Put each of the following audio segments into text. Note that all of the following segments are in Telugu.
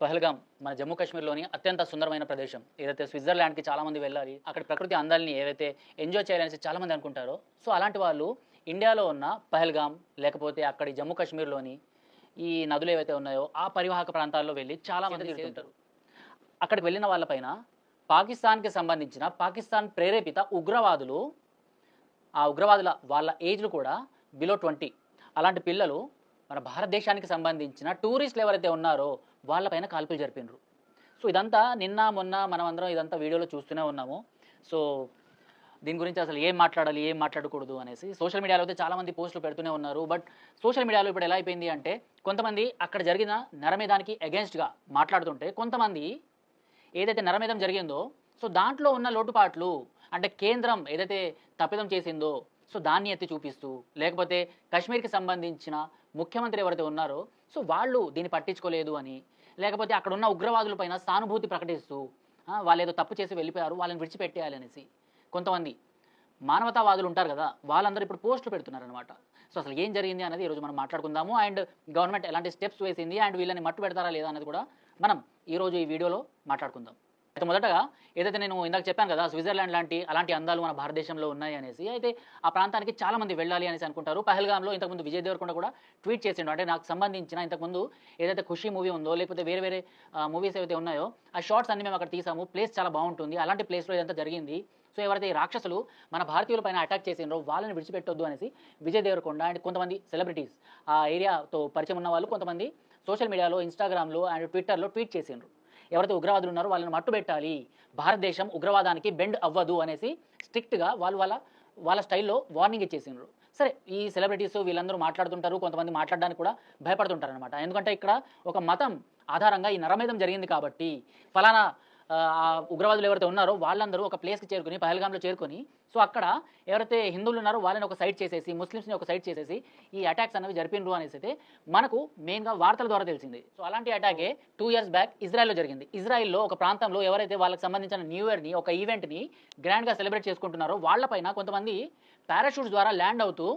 పహల్గాం మన జమ్మూ కాశ్మీర్లోని అత్యంత సుందరమైన ప్రదేశం. ఏదైతే స్విట్జర్లాండ్కి చాలామంది వెళ్ళాలి అక్కడ ప్రకృతి అందాలని ఏవైతే ఎంజాయ్ చేయాలనేసి చాలామంది అనుకుంటారో సో అలాంటి వాళ్ళు ఇండియాలో ఉన్న పహల్గాం లేకపోతే అక్కడి జమ్మూ కాశ్మీర్లోని ఈ నదులు ఏవైతే ఉన్నాయో ఆ పరివాహక ప్రాంతాల్లో వెళ్ళి చాలామంది తిరుగుతుంటారు అక్కడికి వెళ్ళిన వాళ్ళపైన పాకిస్తాన్కి సంబంధించిన పాకిస్తాన్ ప్రేరేపిత ఉగ్రవాదులు ఆ ఉగ్రవాదుల వాళ్ళ ఏజ్లు కూడా బిలో ట్వంటీ అలాంటి పిల్లలు మన భారతదేశానికి సంబంధించిన టూరిస్టులు ఎవరైతే ఉన్నారో వాళ్ళపైన కాల్పులు జరిపినరు. సో ఇదంతా నిన్న మొన్న మనం అందరం ఇదంతా వీడియోలో చూస్తూనే ఉన్నాము. సో దీని గురించి అసలు ఏం మాట్లాడాలి ఏం మాట్లాడకూడదు అనేసి సోషల్ మీడియాలో అయితే చాలామంది పోస్టులు పెడుతూనే ఉన్నారు. బట్ సోషల్ మీడియాలో ఇప్పుడు ఎలా అయిపోయింది అంటే కొంతమంది అక్కడ జరిగిన నరమేధానికి అగేన్స్ట్గా మాట్లాడుతుంటే కొంతమంది ఏదైతే నరమేధం జరిగిందో సో దాంట్లో ఉన్న లోటుపాట్లు అంటే కేంద్రం ఏదైతే తప్పిదం చేసిందో సో దాన్ని ఎత్తి చూపిస్తూ లేకపోతే కాశ్మీర్కి సంబంధించిన ముఖ్యమంత్రి ఎవరైతే ఉన్నారో సో వాళ్ళు దీన్ని పట్టించుకోలేదు అని లేకపోతే అక్కడ ఉన్న ఉగ్రవాదుల పైన సానుభూతి ప్రకటిస్తూ వాళ్ళు ఏదో తప్పు చేసి వెళ్ళిపోయారు వాళ్ళని విడిచిపెట్టేయాలి అనేసి. కొంతమంది మానవతావాదులు ఉంటారు కదా వాళ్ళందరూ ఇప్పుడు పోస్టులు పెడుతున్నారు అనమాట సో అసలు ఏం జరిగింది అనేది ఈరోజు మనం మాట్లాడుకుందాము. అండ్ గవర్నమెంట్ ఎలాంటి స్టెప్స్ వేసింది అండ్ వీళ్ళని మట్టు పెడతారా లేదా అనేది కూడా మనం ఈరోజు ఈ వీడియోలో మాట్లాడుకుందాం. అయితే మొదటగా ఏదైతే నేను ఇందాక చెప్పాను కదా స్విట్జర్లాండ్ లాంటి అలాంటి అందాలు మన భారతదేశంలో ఉన్నాయి అనేసి అయితే ఆ ప్రాంతానికి చాలా మంది వెళ్ళాలి అనేసి అనుకుంటారు. పహల్గామ్లో ఇంతకుముందు విజయ్ దేవరకొండ కూడా ట్వీట్ చేసిండు. అంటే నాకు సంబంధించిన ఇంతకుముందు ఏదైతే ఖుషి మూవీ ఉందో లేకపోతే వేరే వేరే మూవీస్ ఏవైతే ఉన్నాయో ఆ షార్ట్స్ అన్ని మేము అక్కడ తీసాము. ప్లేస్ చాలా బాగుంటుంది. అలాంటి ప్లేస్లో ఇదంతా జరిగింది. సో ఎవరైతే ఈ రాక్షసులు మన భారతీయుల పైన అటాక్ చేసిండ్రో వాళ్ళని విడిచిపెట్టొద్దు అనేసి విజయ్ దేవరకొండ అండ్ కొంతమంది సెలబ్రిటీస్ ఆ ఏరియాతో పరిచయం ఉన్న వాళ్ళు కొంతమంది సోషల్ మీడియాలో ఇన్స్టాగ్రామ్లో అండ్ ట్విట్టర్లో ట్వీట్ చేసిండ్రు. ఎవరైతే ఉగ్రవాదులు ఉన్నారో వాళ్ళని మట్టు పెట్టాలి భారతదేశం ఉగ్రవాదానికి బెండ్ అవ్వదు అనేసి స్ట్రిక్ట్గా వాళ్ళు వాళ్ళ వాళ్ళ స్టైల్లో వార్నింగ్ ఇచ్చేసిండ్రు. సరే ఈ సెలబ్రిటీస్ వీళ్ళందరూ మాట్లాడుతుంటారు కొంతమంది మాట్లాడడానికి కూడా భయపడుతుంటారు అనమాట ఎందుకంటే ఇక్కడ ఒక మతం ఆధారంగా ఈ నరమేధం జరిగింది కాబట్టి ఫలానా ఉగ్రవాదులు ఎవరైతే ఉన్నారో వాళ్ళందరూ ఒక ప్లేస్కి చేరుకుని పహల్గామ్లో చేరుకొని సో అక్కడ ఎవరైతే హిందువులు ఉన్నారో వాళ్ళని ఒక సైడ్ చేసేసి ముస్లిమ్స్ని ఒక సైడ్ చేసేసి ఈ అటాక్స్ అనేవి జరిపినరు అనేసి అయితే మనకు మెయిన్గా వార్తల ద్వారా తెలిసింది. సో అలాంటి అటాకే టూ ఇయర్స్ బ్యాక్ ఇజ్రాయెల్లో జరిగింది. ఇజ్రాయెల్లో ఒక ప్రాంతంలో ఎవరైతే వాళ్ళకి సంబంధించిన న్యూ ఇయర్ని ఒక ఈవెంట్ని గ్రాండ్గా సెలబ్రేట్ చేసుకుంటున్నారో వాళ్ళపైన కొంతమంది పారాషూట్స్ ద్వారా ల్యాండ్ అవుతూ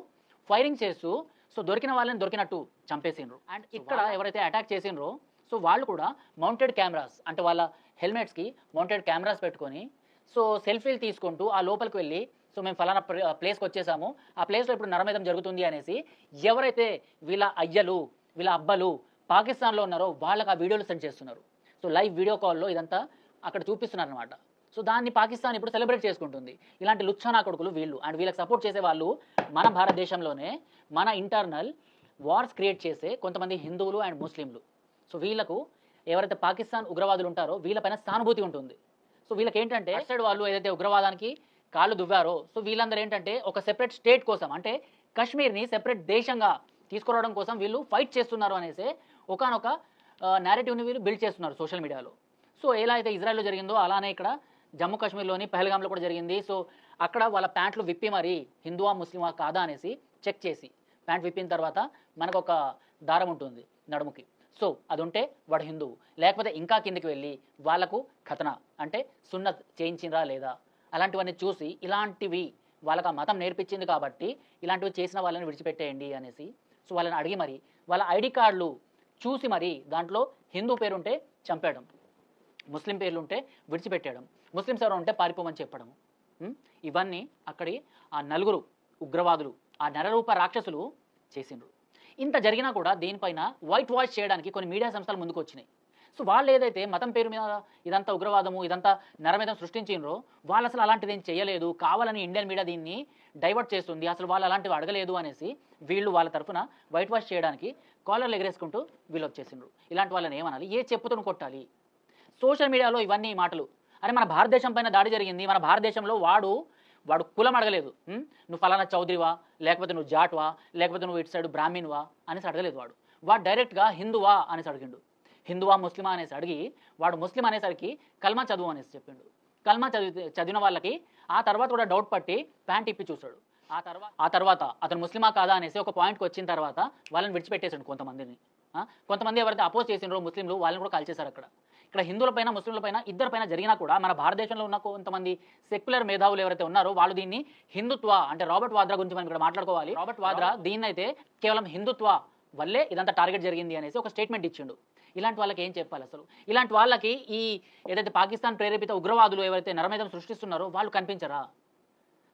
ఫైరింగ్ చేస్తూ సో దొరికిన వాళ్ళని దొరికినట్టు చంపేసిండ్రు. అండ్ ఇక్కడ ఎవరైతే అటాక్ చేసిండ్రో సో వాళ్ళు కూడా మౌంటెడ్ కెమెరాస్ అంటే వాళ్ళ హెల్మెట్స్కి మౌంటెడ్ కెమెరాస్ పెట్టుకొని సో సెల్ఫీలు తీసుకుంటూ ఆ లోపలికి వెళ్ళి సో మేము ఫలానా ప్లేస్కి వచ్చేసాము. ఆ ప్లేస్లో ఇప్పుడు నరమేధం జరుగుతుంది అనేసి ఎవరైతే వీళ్ళ అయ్యలు వీళ్ళ అబ్బలు పాకిస్తాన్లో ఉన్నారో వాళ్ళకి ఆ వీడియోలు సెండ్ చేస్తున్నారు. సో లైవ్ వీడియో కాల్లో ఇదంతా అక్కడ చూపిస్తున్నారు అనమాట సో దాన్ని పాకిస్తాన్ ఇప్పుడు సెలబ్రేట్ చేసుకుంటుంది. ఇలాంటి లుచ్చానా కొడుకులు వీళ్ళు. అండ్ వీళ్ళకి సపోర్ట్ చేసే వాళ్ళు మన భారతదేశంలోనే మన ఇంటర్నల్ వార్స్ క్రియేట్ చేసే కొంతమంది హిందువులు అండ్ ముస్లింలు. సో వీళ్ళకు ఎవరైతే పాకిస్తాన్ ఉగ్రవాదులు ఉంటారో వీళ్ళపైన సానుభూతి ఉంటుంది. సో వీళ్ళకి ఏంటంటే అటు వాళ్ళు ఏదైతే ఉగ్రవాదానికి కాళ్ళు దువ్వారో సో వీళ్ళందరూ ఏంటంటే ఒక సెపరేట్ స్టేట్ కోసం అంటే కాశ్మీర్ని సెపరేట్ దేశంగా తీసుకురావడం కోసం వీళ్ళు ఫైట్ చేస్తున్నారు అనేసి ఒకనొక నేరేటివ్ని వీళ్ళు బిల్డ్ చేస్తున్నారు సోషల్ మీడియాలో సో ఎలా అయితే ఇజ్రాయెల్లో జరిగిందో అలానే ఇక్కడ జమ్మూ కాశ్మీర్లోని పెహల్గామ్లో కూడా జరిగింది. సో అక్కడ వాళ్ళ ప్యాంట్లు విప్పి మరి హిందువా ముస్లిమా కాదా అనేసి చెక్ చేసి ప్యాంట్ విప్పిన తర్వాత మనకు ఒక దారం ఉంటుంది నడుముకి. సో అది ఉంటే వాడు హిందువు లేకపోతే ఇంకా కిందికి వెళ్ళి వాళ్ళకు కథన అంటే సున్నత్ చేయించిందా లేదా? అలాంటివన్నీ చూసి ఇలాంటివి వాళ్ళకి ఆ మతం నేర్పించింది కాబట్టి ఇలాంటివి చేసిన వాళ్ళని విడిచిపెట్టేయండి అనేసి. సో వాళ్ళని అడిగి మరి వాళ్ళ ఐడి కార్డులు చూసి మరి దాంట్లో హిందూ పేరుంటే చంపేయడం. ముస్లిం పేర్లు ఉంటే విడిచిపెట్టేయడం. ముస్లిమ్స్ ఎవరు ఉంటే పారిపోమని చెప్పడం. ఇవన్నీ అక్కడి ఆ నలుగురు ఉగ్రవాదులు ఆ నరరూప రాక్షసులు చేసిండ్రు. ఇంత జరిగినా కూడా దీనిపైన వైట్ వాష్ చేయడానికి కొన్ని మీడియా సంస్థలు ముందుకు వచ్చినాయి సో వాళ్ళు ఏదైతే మతం పేరు మీద ఇదంతా ఉగ్రవాదము ఇదంతా నరమేధం సృష్టించినరో వాళ్ళు అసలు అలాంటిది ఏం చేయలేదు. కావాలని ఇండియన్ మీడియా దీన్ని డైవర్ట్ చేస్తుంది. అసలు వాళ్ళు అలాంటివి అడగలేదు అనేసి వీళ్ళు వాళ్ళ తరఫున వైట్ వాష్ చేయడానికి కాలర్లు ఎగరేసుకుంటూ వీళ్ళు వచ్చేసిండ్రు. ఇలాంటి వాళ్ళని ఏమనాలి? ఏ చెప్పుతోని కొట్టాలి? సోషల్ మీడియాలో ఇవన్నీ మాటలు. అరే మన భారతదేశం పైన దాడి జరిగింది. మన భారతదేశంలో వాడు వాడు కులం అడగలేదు. నువ్వు ఫలానా చౌదరివా? లేకపోతే నువ్వు జాట్వా? లేకపోతే నువ్వు ఇటు సైడ్ బ్రాహ్మిన్వా అనేసి అడగలేదు వాడు. వాడు డైరెక్ట్గా హిందువా అనేసి అడిగిండు. హిందువా ముస్లిమా అనేసి అడిగి వాడు ముస్లిం అనేసరికి కల్మా చదువు అనేసి చెప్పిండు. కల్మా చదివి చదివిన వాళ్ళకి ఆ తర్వాత కూడా డౌట్ పట్టి ప్యాంట్ ఇప్పి చూశాడు. ఆ తర్వాత ఆ తర్వాత అతను ముస్లిమా కాదా అనేసి ఒక పాయింట్కి వచ్చిన తర్వాత వాళ్ళని విడిచిపెట్టేసాడు కొంతమందిని. కొంతమంది ఎవరైతే అపోజ్ చేసినారో ముస్లింలు వాళ్ళని కూడా కాల్చేశారు అక్కడ. ఇక్కడ హిందువులపైన ముస్లింలపైన ఇద్దరిపైన జరిగినా కూడా మన భారతదేశంలో ఉన్న కొంతమంది సెక్యులర్ మేధావులు ఎవరైతే ఉన్నారో వాళ్ళు దీన్ని హిందుత్వ అంటే రాబర్ట్ వాద్రా గురించి మనం ఇక్కడ మాట్లాడుకోవాలి. రాబర్ట్ వాద్రా. దీన్ని అయితే కేవలం హిందుత్వ వల్లే ఇదంతా టార్గెట్ జరిగింది అనేసి ఒక స్టేట్మెంట్ ఇచ్చిండు. ఇలాంటి వాళ్ళకి ఏం చెప్పాలి అసలు? ఇలాంటి వాళ్ళకి ఈ ఏదైతే పాకిస్తాన్ ప్రేరేపిత ఉగ్రవాదులు ఎవరైతే నరమేధం సృష్టిస్తున్నారో వాళ్ళు కనిపించరా?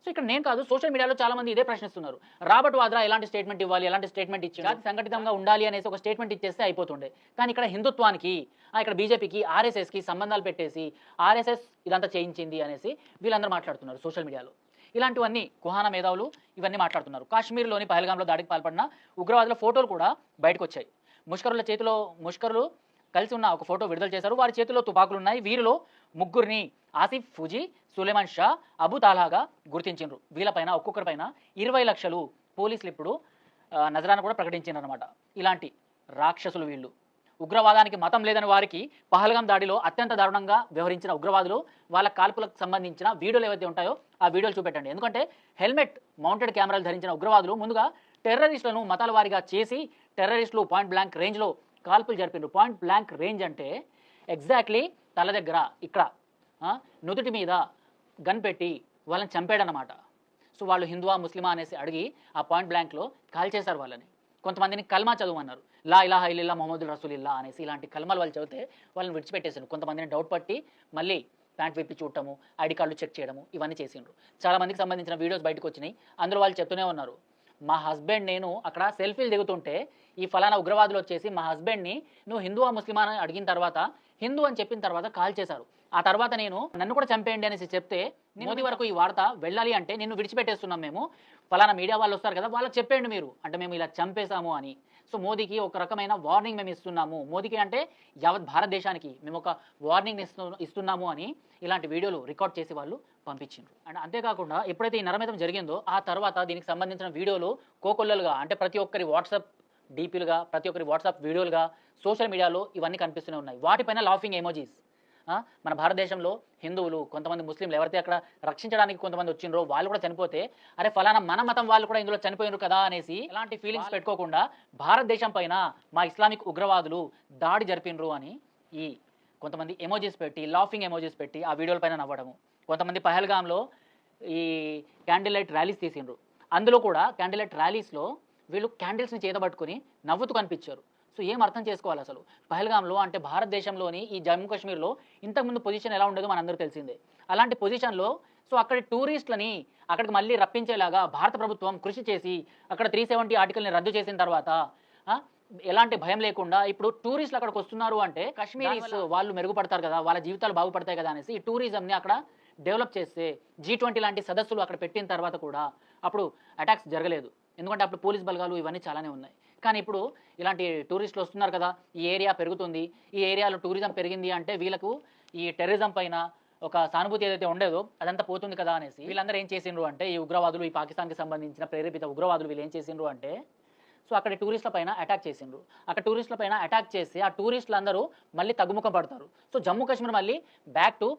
సో ఇక్కడ నేను కాదు సోషల్ మీడియాలో చాలా మంది ఇదే ప్రశ్నిస్తున్నారు. రాబర్ట్ వాద్రా ఎలాంటి స్టేట్మెంట్ ఇవ్వాలి ఎలాంటి స్టేట్మెంట్ ఇచ్చి జాతి సంఘటితంగా ఉండాలి అనేసి ఒక స్టేట్మెంట్ ఇచ్చేస్తే అయిపోతుండే. కానీ ఇక్కడ హిందుత్వానికి ఇక్కడ బీజేపీకి ఆర్ఎస్ఎస్కి సంబంధాలు పెట్టేసి ఆర్ఎస్ఎస్ ఇదంతా చేయించింది అనేసి వీళ్ళందరూ మాట్లాడుతున్నారు సోషల్ మీడియాలో ఇలాంటివన్నీ కుహానా మేధావులు ఇవన్నీ మాట్లాడుతున్నారు. కాశ్మీర్లోని పహల్గాంలో దాడికి పాల్పడిన ఉగ్రవాదుల ఫోటోలు కూడా బయటకు వచ్చాయి ముష్కరుల చేతిలో ముష్కరులు కలిసి ఉన్న ఒక ఫోటో విడుదల చేశారు. వారి చేతిలో తుపాకులు ఉన్నాయి వీరిలో ముగ్గురిని ఆసిఫ్ ఫుజీ సులేమాన్ షా అబు తాలాగా గుర్తించారు వీళ్ళపైన ఒక్కొక్కరిపైన ఇరవై లక్షలు పోలీసులు ఇప్పుడు నజరాన కూడా ప్రకటించారు ఇలాంటి రాక్షసులు వీళ్ళు. ఉగ్రవాదానికి మతం లేదని వారికి పహల్గాం దాడిలో అత్యంత దారుణంగా వ్యవహరించిన ఉగ్రవాదులు వాళ్ళ కాల్పులకు సంబంధించిన వీడియోలు ఏవైతే ఉంటాయో ఆ వీడియోలు చూపెట్టండి. ఎందుకంటే హెల్మెట్ మౌంటెడ్ కెమెరాలు ధరించిన ఉగ్రవాదులు ముందుగా టెర్రరిస్టులను మతాల వారిగా చేసి టెర్రరిస్టులు పాయింట్ బ్లాంక్ రేంజ్లో కాల్పులు జరిపిండ్రు. పాయింట్ బ్లాంక్ రేంజ్ అంటే ఎగ్జాక్ట్లీ తల దగ్గర ఇక్కడ నుదుటి మీద గన్ పెట్టి వాళ్ళని చంపాడనమాట సో వాళ్ళు హిందువా ముస్లిమా అనేసి అడిగి ఆ పాయింట్ బ్లాంక్లో కాల్ చేశారు వాళ్ళని. కొంతమందిని కల్మా చదవమన్నారు లా ఇలాహ ఇల్లా మొహమ్మద్ రసూలిల్లా అనేసి ఇలాంటి కల్మాలు వాళ్ళు చదివితే వాళ్ళని విడిచిపెట్టేసారు కొంతమందిని డౌట్ పట్టి మళ్ళీ ప్యాంట్ విప్పి చూడటము ఐడి కార్డులు చెక్ చేయడము ఇవన్నీ చేసిండ్రు. చాలా మందికి సంబంధించిన వీడియోస్ బయటకు వచ్చినాయి. అందులో వాళ్ళు చెప్తూనే ఉన్నారు. మా హస్బెండ్ నేను అక్కడ సెల్ఫీలు దిగుతుంటే ఈ ఫలానా ఉగ్రవాదులు వచ్చేసి మా హస్బెండ్ని నువ్వు హిందువా ముస్లిమా అని అడిగిన తర్వాత హిందూ అని చెప్పిన తర్వాత కాల్ చేశారు. ఆ తర్వాత నేను నన్ను కూడా చంపేయండి అనేసి చెప్తే మోదీ వరకు ఈ వార్త వెళ్ళాలి అంటే నిన్ను విడిచిపెట్టేస్తున్నాం మేము. ఫలానా మీడియా వాళ్ళు వస్తారు కదా వాళ్ళకి చెప్పండి మీరు. అంటే మేము ఇలా చంపేశాము అని. సో మోదీకి ఒక రకమైన వార్నింగ్ మేము ఇస్తున్నాము. మోదీకి అంటే యావత్ భారతదేశానికి మేము ఒక వార్నింగ్ ఇస్తు ఇస్తున్నాము అని ఇలాంటి వీడియోలు రికార్డ్ చేసి వాళ్ళు పంపించిండ్రు. అండ్ అంతేకాకుండా ఎప్పుడైతే ఈ నరమేధం జరిగిందో ఆ తర్వాత దీనికి సంబంధించిన వీడియోలు కోకొల్లలుగా అంటే ప్రతి ఒక్కరి వాట్సాప్ డీపీలుగా ప్రతి ఒక్కరి వాట్సాప్ వీడియోలుగా సోషల్ మీడియాలో ఇవన్నీ కనిపిస్తూనే ఉన్నాయి. వాటిపైన లాఫింగ్ ఎమోజీస్ మన భారతదేశంలో హిందువులు కొంతమంది ముస్లింలు ఎవరైతే అక్కడ రక్షించడానికి కొంతమంది వచ్చిండ్రో వాళ్ళు కూడా చనిపోతే అరే ఫలానా మన మతం వాళ్ళు కూడా ఇందులో చనిపోయినారు కదా అనేసి ఎలాంటి ఫీలింగ్స్ పెట్టుకోకుండా భారతదేశం పైన మా ఇస్లామిక్ ఉగ్రవాదులు దాడి జరిపినరు అని ఈ కొంతమంది ఎమోజీస్ పెట్టి లాఫింగ్ ఎమోజీస్ పెట్టి ఆ వీడియోల పైన నవ్వడము. కొంతమంది పహల్గామ్లో ఈ క్యాండిల్ లైట్ ర్యాలీస్ తీసిండ్రు. అందులో కూడా క్యాండిల్ లైట్ ర్యాలీస్లో వీళ్ళు క్యాండిల్స్ని చేతబట్టుకొని నవ్వుతూ కనిపించారు. సో ఏం అర్థం చేసుకోవాలి అసలు? పహల్గామ్లో అంటే భారతదేశంలోని ఈ జమ్మూ కాశ్మీర్లో ఇంతకుముందు పొజిషన్ ఎలా ఉండదో మనందరూ తెలిసిందే. అలాంటి పొజిషన్లో సో అక్కడి టూరిస్టులని అక్కడికి మళ్ళీ రప్పించేలాగా భారత ప్రభుత్వం కృషి చేసి అక్కడ త్రీ సెవెంటీ ఆర్టికల్ని రద్దు చేసిన తర్వాత ఎలాంటి భయం లేకుండా ఇప్పుడు టూరిస్టులు అక్కడికి వస్తున్నారు అంటే కాశ్మీరీస్ వాళ్ళు మెరుగుపడతారు కదా వాళ్ళ జీవితాలు బాగుపడతాయి కదా అనేసి ఈ టూరిజంని అక్కడ డెవలప్ చేస్తే జీ ట్వంటీ లాంటి సదస్సులు అక్కడ పెట్టిన తర్వాత కూడా అప్పుడు అటాక్స్ జరగలేదు. ఎందుకంటే అప్పుడు పోలీస్ బలగాలు ఇవన్నీ చాలానే ఉన్నాయి. కానీ ఇప్పుడు ఇలాంటి టూరిస్టులు వస్తున్నారు కదా ఈ ఏరియా పెరుగుతుంది. ఈ ఏరియాలో టూరిజం పెరిగింది అంటే వీళ్ళకు ఈ టెర్రరిజం పైన ఒక సానుభూతి ఏదైతే ఉండేదో అదంతా పోతుంది కదా అనేసి వీళ్ళందరూ ఏం చేసిండ్రు అంటే ఈ ఉగ్రవాదులు ఈ పాకిస్తాన్కి సంబంధించిన ప్రేరేపిత ఉగ్రవాదులు వీళ్ళు ఏం చేసిండ్రు అంటే సో అక్కడ టూరిస్టుల పైన అటాక్ చేసిండ్రు. అక్కడ టూరిస్టుల పైన అటాక్ చేసి ఆ టూరిస్టులు అందరూ మళ్ళీ తగ్గుముఖం పడతారు. సో జమ్మూ కాశ్మీర్ మళ్ళీ బ్యాక్ టు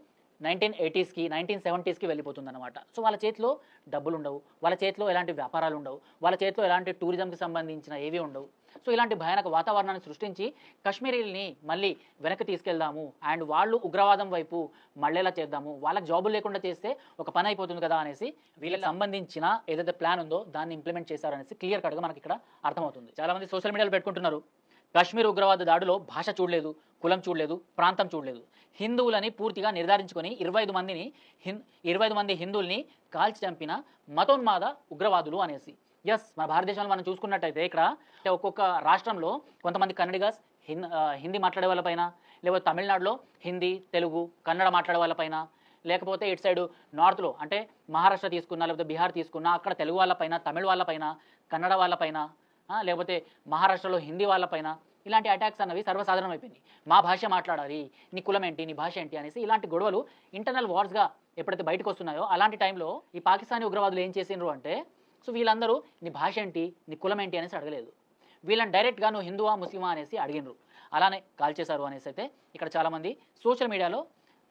నైన్టీన్ ఎయిటీస్కి నైన్టీన్ సెవెంటీస్కి వెళ్ళిపోతుంది అనమాట సో వాళ్ళ చేతిలో డబ్బులు ఉండవు. వాళ్ళ చేతిలో ఎలాంటి వ్యాపారాలు ఉండవు. వాళ్ళ చేతిలో ఎలాంటి టూరిజంకి సంబంధించిన ఏవి ఉండవు. సో ఇలాంటి భయానక వాతావరణాన్ని సృష్టించి కాశ్మీరీల్ని మళ్ళీ వెనక్కి తీసుకెళ్దాము. అండ్ వాళ్ళు ఉగ్రవాదం వైపు మళ్ళేలా చేద్దాము. వాళ్ళకి జాబులు లేకుండా చేస్తే ఒక పని అయిపోతుంది కదా అనేసి వీళ్ళకి సంబంధించిన ఏదైతే ప్లాన్ ఉందో దాన్ని ఇంప్లిమెంట్ చేశారనేసి క్లియర్ కట్గా మనకి ఇక్కడ అర్థమవుతుంది. చాలా మంది సోషల్ మీడియాలో పెట్టుకుంటున్నారు. కాశ్మీర్ ఉగ్రవాద దాడిలో భాష చూడలేదు కులం చూడలేదు ప్రాంతం చూడలేదు. హిందువులని పూర్తిగా నిర్ధారించుకొని ఇరవై ఐదు మందిని హిన్ ఇరవై ఐదు మంది హిందువుల్ని కాల్చి చంపిన మతోన్మాద ఉగ్రవాదులు అనేసి. ఎస్ మన భారతదేశంలో మనం చూసుకున్నట్టయితే ఇక్కడ ఒక్కొక్క రాష్ట్రంలో కొంతమంది కన్నడిగాస్ హిన్ హిందీ మాట్లాడే వాళ్ళపైన లేకపోతే తమిళనాడులో హిందీ తెలుగు కన్నడ మాట్లాడే వాళ్ళపైన లేకపోతే ఇటు సైడు నార్త్లో అంటే మహారాష్ట్ర తీసుకున్నా లేకపోతే బీహార్ తీసుకున్నా అక్కడ తెలుగు వాళ్ళపైన తమిళ వాళ్ళపైన కన్నడ వాళ్ళపైన లేకపోతే మహారాష్ట్రలో హిందీ వాళ్ళపైన ఇలాంటి అటాక్స్ అన్నవి సర్వసాధారణం అయిపోయింది మా భాష మాట్లాడాలి నీ కులం ఏంటి నీ భాష ఏంటి అనేసి ఇలాంటి గొడవలు ఇంటర్నల్ వార్స్గా ఎప్పుడైతే బయటకు వస్తున్నాయో అలాంటి టైంలో ఈ పాకిస్తానీ ఉగ్రవాదులు ఏం చేసిండ్రు అంటే సో వీళ్ళందరూ నీ భాష ఏంటి నీ కులం ఏంటి అనేసి అడగలేదు. వీళ్ళని డైరెక్ట్గా నువ్వు హిందువా ముస్లిమా అనేసి అడిగినరు అలానే కాల్ చేశారు అనేసి అయితే ఇక్కడ చాలామంది సోషల్ మీడియాలో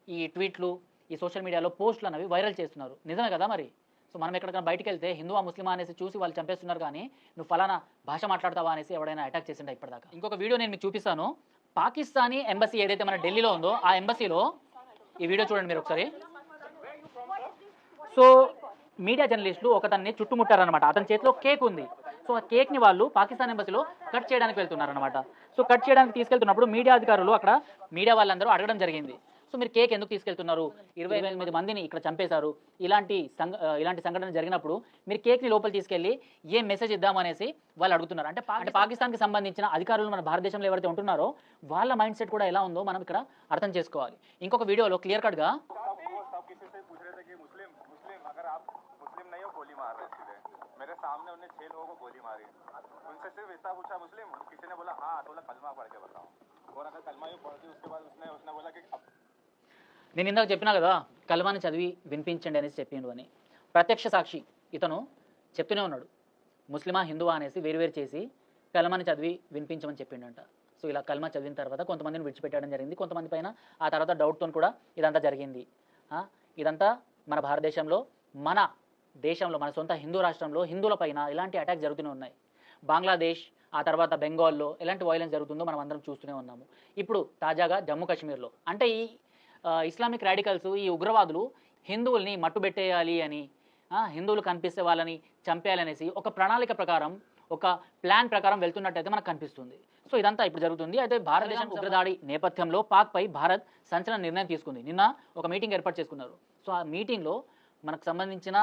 ఈ ట్వీట్లు ఈ సోషల్ మీడియాలో పోస్టులు అనేవి వైరల్ చేస్తున్నారు. నిజమే కదా మరి? సో మనం ఎక్కడికైనా బయటికి వెళ్తే హిందువా ముస్లిమా అనేసి చూసి వాళ్ళు చంపేస్తున్నారు కానీ నువ్వు ఫలానా భాష మాట్లాడతావా అనేసి ఎవడైనా అటాక్ చేసిండా ఇప్పటిదాకా? ఇంకొక వీడియో నేను మీకు చూపిస్తాను. పాకిస్తానీ ఎంబసీ ఏదైతే మన ఢిల్లీలో ఉందో ఆ ఎంబసీలో ఈ వీడియో చూడండి మీరు ఒకసారి. సో మీడియా జర్నలిస్టులు ఒకతన్ని చుట్టుముట్టారనమాట అతని చేతిలో కేక్ ఉంది. సో ఆ కేక్ని వాళ్ళు పాకిస్తాన్ ఎంబసీలో కట్ చేయడానికి వెళ్తున్నారు అనమాట సో కట్ చేయడానికి తీసుకెళ్తున్నప్పుడు మీడియా అధికారులు అక్కడ మీడియా వాళ్ళందరూ అడగడం జరిగింది. సో మీరు కేక్ ఎందుకు తీసుకెళ్తున్నారు ఇరవై ఎనిమిది మందిని ఇక్కడ చంపేశారు ఇలాంటి సంఘ ఆ, ఇలాంటి సంఘటన జరిగినప్పుడు మీరు కేక్ని లోపల తీసుకెళ్ళి ఏం మెసేజ్ ఇద్దామనేసి వాళ్ళు అడుగుతున్నారు అంటే పా- అంటే పాకిస్తాన్కి సంబంధించిన అధికారులు మన భారతదేశంలో ఎవరైతే ఉంటున్నారో వాళ్ళ మైండ్ సెట్ కూడా ఎలా ఉందో మనం ఇక్కడ అర్థం చేసుకోవాలి ఇంకొక వీడియోలో క్లియర్ కట్గా सब वो सब किसी से पूछ रहे थे कि मुस्लिम मुस्लिम अगर आप मुस्लिम नहीं हो गोली मार रहे सीधे मेरे सामने उन्हें छह लोगों को गोली मारी उनसे सिर्फ इतना पूछा मुस्लिम किसी ने बोला हाँ तो बोला कलमा पढ़ के बताओ और अगर कलमा ही पढ़ दी उसके बाद उसने उसने बोला कि अब నేను ఇందాక చెప్పినా కదా కల్వాని చదివి వినిపించండి అనేసి చెప్పిండు అని. ప్రత్యక్ష సాక్షి ఇతను చెప్తూనే ఉన్నాడు. ముస్లిమా హిందువా అనేసి వేరువేరు చేసి కల్మాని చదివి వినిపించమని చెప్పిండంట. సో ఇలా కల్మా చదివిన తర్వాత కొంతమందిని విడిచిపెట్టడం జరిగింది. కొంతమంది పైన ఆ తర్వాత డౌట్తో కూడా ఇదంతా జరిగింది. ఇదంతా మన భారతదేశంలో మన దేశంలో మన సొంత హిందూ రాష్ట్రంలో హిందువుల పైన ఇలాంటి అటాక్ జరుగుతూనే ఉన్నాయి. బంగ్లాదేశ్ ఆ తర్వాత బెంగాల్లో ఎలాంటి వైలెన్స్ జరుగుతుందో మనం అందరం చూస్తూనే ఉన్నాము. ఇప్పుడు తాజాగా జమ్మూ కాశ్మీర్లో అంటే ఈ ఇస్లామిక్ రాడికల్స్ ఈ ఉగ్రవాదులు హిందువుల్ని మట్టుబెట్టేయాలి అని హిందువులు కనిపిస్తే వాళ్ళని చంపేయాలనేసి ఒక ప్రణాళిక ప్రకారం ఒక ప్లాన్ ప్రకారం వెళ్తున్నట్టయితే మనకు కనిపిస్తుంది. సో ఇదంతా ఇప్పుడు జరుగుతుంది. అయితే భారతదేశం ఉగ్రదాడి నేపథ్యంలో పాక్పై భారత్ సంచలన నిర్ణయం తీసుకుంది. నిన్న ఒక మీటింగ్ ఏర్పాటు చేసుకున్నారు. సో ఆ మీటింగ్లో మనకు సంబంధించిన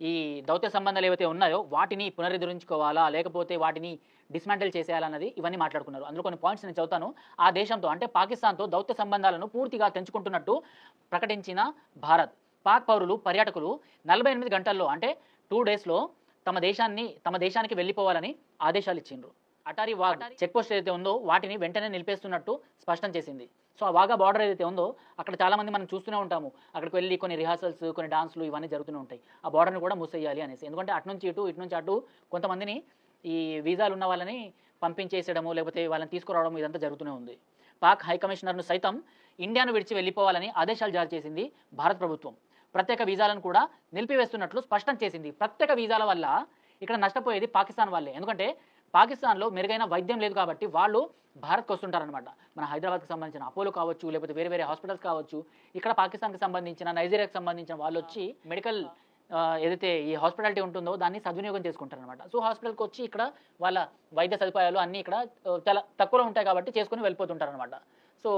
ఈ దౌత్య సంబంధాలు ఏవైతే ఉన్నాయో వాటిని పునరుద్ధరించుకోవాలా లేకపోతే వాటిని డిస్మాంటిల్ చేసేయాలన్నది ఇవన్నీ మాట్లాడుకున్నారు. అందులో కొన్ని పాయింట్స్ నేను చదువుతాను. ఆ దేశంతో అంటే పాకిస్తాన్తో దౌత్య సంబంధాలను పూర్తిగా తెంచుకుంటున్నట్టు ప్రకటించిన భారత్. పాక్ పౌరులు పర్యాటకులు నలభై ఎనిమిది గంటల్లో అంటే టూ డేస్లో తమ దేశాన్ని తమ దేశానికి వెళ్ళిపోవాలని ఆదేశాలు ఇచ్చిండ్రు. అటారీ వాగ్ చెక్ పోస్ట్ ఏదైతే ఉందో వాటిని వెంటనే నిలిపేస్తున్నట్టు స్పష్టం చేసింది. సో ఆ వాగా బార్డర్ ఏదైతే ఉందో అక్కడ చాలామంది మనం చూస్తూనే ఉంటాము. అక్కడికి వెళ్ళి కొన్ని రిహార్సల్స్ కొన్ని డాన్స్లు ఇవన్నీ జరుగుతూనే ఉంటాయి. ఆ బార్డర్ని కూడా మూసేయాలి అనేసి. ఎందుకంటే అటు నుంచి ఇటు ఇటు నుంచి అటు కొంతమందిని ఈ వీజాలు ఉన్న వాళ్ళని పంపించేసేయడము లేకపోతే వాళ్ళని తీసుకురావడం ఇదంతా జరుగుతూనే ఉంది. పాక్ హై కమిషనర్ను సైతం ఇండియాను విడిచి వెళ్ళిపోవాలని ఆదేశాలు జారీ చేసింది భారత ప్రభుత్వం. ప్రత్యేక వీజాలను కూడా నిలిపివేస్తున్నట్లు స్పష్టం చేసింది. ప్రత్యేక వీజాల వల్ల ఇక్కడ నష్టపోయేది పాకిస్తాన్ వాళ్ళే. ఎందుకంటే పాకిస్తాన్లో మెరుగైన వైద్యం లేదు కాబట్టి వాళ్ళు భారత్కి వస్తుంటారనమాట మన హైదరాబాద్కి సంబంధించిన అపోలో కావచ్చు లేకపోతే వేరే వేరే హాస్పిటల్స్ కావచ్చు ఇక్కడ పాకిస్తాన్కి సంబంధించిన నైజీరియాకి సంబంధించిన వాళ్ళు వచ్చి మెడికల్ ఏదైతే ఈ హాస్పిటాలిటీ ఉంటుందో దాన్ని సద్వినియోగం చేసుకుంటారు అనమాట సో హాస్పిటల్కి వచ్చి ఇక్కడ వాళ్ళ వైద్య సదుపాయాలు అన్నీ ఇక్కడ చాలా తక్కువలో ఉంటాయి కాబట్టి చేసుకుని వెళ్ళిపోతుంటారు అనమాట సో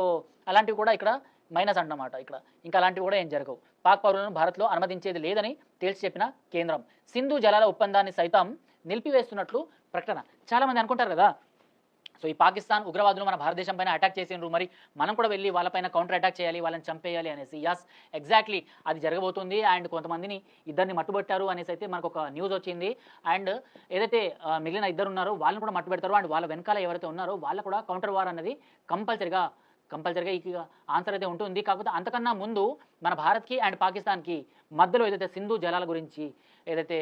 అలాంటివి కూడా ఇక్కడ మైనస్ అన్నమాట ఇక్కడ. ఇంకా అలాంటివి కూడా ఏం జరగవు. పాక్ పౌరులను భారత్లో అనుమతించేది లేదని తేల్చి చెప్పిన కేంద్రం. సింధు జలాల ఒప్పందాన్ని సైతం నిలిపివేస్తున్నట్లు ప్రకటన. చాలామంది అనుకుంటారు కదా సో ఈ పాకిస్తాన్ ఉగ్రవాదులు మన భారతదేశం పైన అటాక్ చేసిండ్రు మరి మనం కూడా వెళ్ళి వాళ్ళపైన కౌంటర్ అటాక్ చేయాలి వాళ్ళని చంపేయాలి అనేసి. యాస్ ఎగ్జాక్ట్లీ అది జరగబోతుంది అండ్ కొంతమందిని ఇద్దరిని మట్టుబెట్టారు అనేసి అయితే మనకు ఒక న్యూస్ వచ్చింది. అండ్ ఏదైతే మిగిలిన ఇద్దరు ఉన్నారో వాళ్ళని కూడా మట్టుబెడతారు. అండ్ వాళ్ళ వెనకాల ఎవరైతే ఉన్నారో వాళ్ళు కూడా కౌంటర్ వార్ అనేది కంపల్సరిగా కంపల్సరిగా ఈ ఆన్సర్ అయితే ఉంటుంది. కాకపోతే అంతకన్నా ముందు మన భారత్కి అండ్ పాకిస్తాన్కి మధ్యలో ఏదైతే సింధు జలాల గురించి ఏదైతే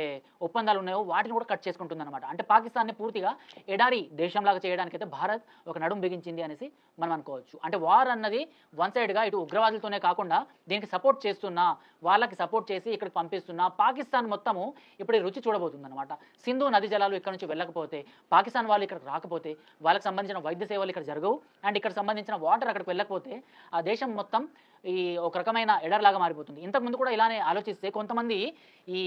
ఒప్పందాలు ఉన్నాయో వాటిని కూడా కట్ చేసుకుంటుంది అనమాట అంటే పాకిస్తాన్ని పూర్తిగా ఎడారి దేశంలాగా చేయడానికి అయితే భారత్ ఒక నడుం బిగించింది అనేసి మనం అనుకోవచ్చు. అంటే వార్ అన్నది వన్ సైడ్గా ఇటు ఉగ్రవాదులతోనే కాకుండా దీనికి సపోర్ట్ చేస్తున్నా వాళ్ళకి సపోర్ట్ చేసి ఇక్కడికి పంపిస్తున్నా పాకిస్తాన్ మొత్తము ఇప్పుడు రుచి చూడబోతుంది అనమాట సింధు నది జలాలు ఇక్కడ నుంచి వెళ్ళకపోతే పాకిస్తాన్ వాళ్ళు ఇక్కడ రాకపోతే వాళ్ళకి సంబంధించిన వైద్య సేవలు ఇక్కడ జరగవు. అండ్ ఇక్కడ సంబంధించిన వాటర్ అక్కడికి వెళ్ళకపోతే ఆ దేశం మొత్తం ఈ ఒక రకమైన ఎడర్లాగా మారిపోతుంది. ఇంతకుముందు కూడా ఇలానే ఆలోచిస్తే కొంతమంది ఈ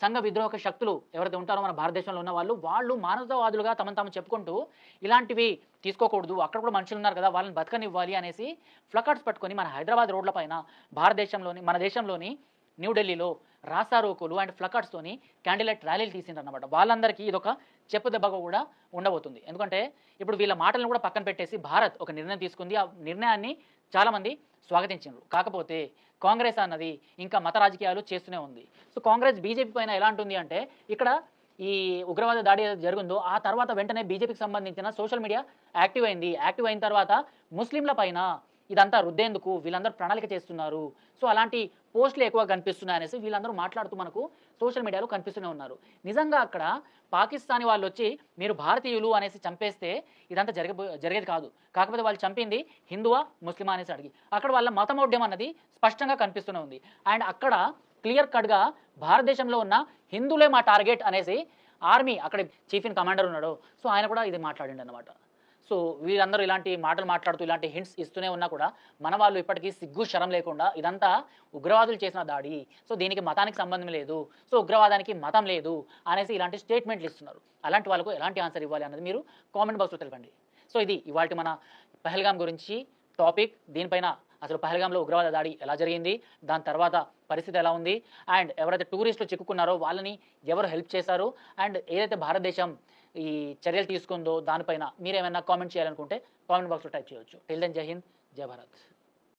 సంఘ విద్రోహక శక్తులు ఎవరైతే ఉంటారో మన భారతదేశంలో ఉన్న వాళ్ళు వాళ్ళు మానవతావాదులుగా తమను తాము చెప్పుకుంటూ ఇలాంటివి తీసుకోకూడదు అక్కడ కూడా మనుషులు ఉన్నారు కదా వాళ్ళని బతకనివ్వాలి అనేసి ఫ్లకార్డ్స్ పట్టుకొని మన హైదరాబాద్ రోడ్లపైన భారతదేశంలోని మన దేశంలోని న్యూఢిల్లీలో రాసారోకులు అండ్ ఫ్లకర్స్తోని క్యాండిలైట్ ర్యాలీలు తీసిండ్రన్నమాట. వాళ్ళందరికీ ఇదొక చెప్పు దెబ్బగా కూడా ఉండబోతుంది. ఎందుకంటే ఇప్పుడు వీళ్ళ మాటలను కూడా పక్కన పెట్టేసి భారత్ ఒక నిర్ణయం తీసుకుంది. ఆ నిర్ణయాన్ని చాలామంది స్వాగతించారు కాకపోతే కాంగ్రెస్ అన్నది ఇంకా మత రాజకీయాలు చేస్తూనే ఉంది. సో కాంగ్రెస్ బీజేపీ పైన ఎలా ఉంటుంది అంటే ఇక్కడ ఈ ఉగ్రవాద దాడి జరిగిందో ఆ తర్వాత వెంటనే బీజేపీకి సంబంధించిన సోషల్ మీడియా యాక్టివ్ అయింది. యాక్టివ్ అయిన తర్వాత ముస్లింల పైన ఇదంతా రుద్దేందుకు వీళ్ళందరూ ప్రణాళిక చేస్తున్నారు. సో అలాంటి పోస్టులు ఎక్కువ కనిపిస్తున్నాయి అనేసి వీళ్ళందరూ మాట్లాడుతూ మనకు సోషల్ మీడియాలో కనిపిస్తూనే ఉన్నారు. నిజంగా అక్కడ పాకిస్తానీ వాళ్ళు వచ్చి మీరు భారతీయులు అనేసి చంపేస్తే ఇదంతా జరగబో జరిగేది కాదు. కాకపోతే వాళ్ళు చంపింది హిందువా ముస్లిమా అనేసి అడిగి. అక్కడ వాళ్ళ మతమౌఢ్యం అన్నది స్పష్టంగా కనిపిస్తూనే ఉంది. అండ్ అక్కడ క్లియర్ కట్గా భారతదేశంలో ఉన్న హిందువులే మా టార్గెట్ అనేసి ఆర్మీ అక్కడ చీఫ్ ఇన్ కమాండర్ ఉన్నాడు. సో ఆయన కూడా ఇది మాట్లాడండి అనమాట సో వీరందరూ ఇలాంటి మాటలు మాట్లాడుతూ ఇలాంటి హింట్స్ ఇస్తూనే ఉన్నా కూడా మన వాళ్ళు ఇప్పటికీ సిగ్గు శరం లేకుండా ఇదంతా ఉగ్రవాదులు చేసిన దాడి. సో దీనికి మతానికి సంబంధం లేదు. సో ఉగ్రవాదానికి మతం లేదు అనేసి ఇలాంటి స్టేట్మెంట్లు ఇస్తున్నారు. అలాంటి వాళ్ళకు ఎలాంటి ఆన్సర్ ఇవ్వాలి అన్నది మీరు కామెంట్ బాక్స్లో తెలపండి. సో ఇది ఇవాళ మన పహల్గాం గురించి టాపిక్ దీనిపైన అసలు పహల్గాంలో ఉగ్రవాద దాడి ఎలా జరిగింది? దాని తర్వాత పరిస్థితి ఎలా ఉంది? అండ్ ఎవరైతే టూరిస్టులు చిక్కుకున్నారో వాళ్ళని ఎవరు హెల్ప్ చేశారు? అండ్ ఏదైతే భారతదేశం ఈ చర్యలు తీసుకుందో దానిపైన మీరేమైనా కామెంట్ చేయాలనుకుంటే కామెంట్ బాక్స్లో టైప్ చేయొచ్చు టిల్ దెన్ జై హింద్ జై భారత్.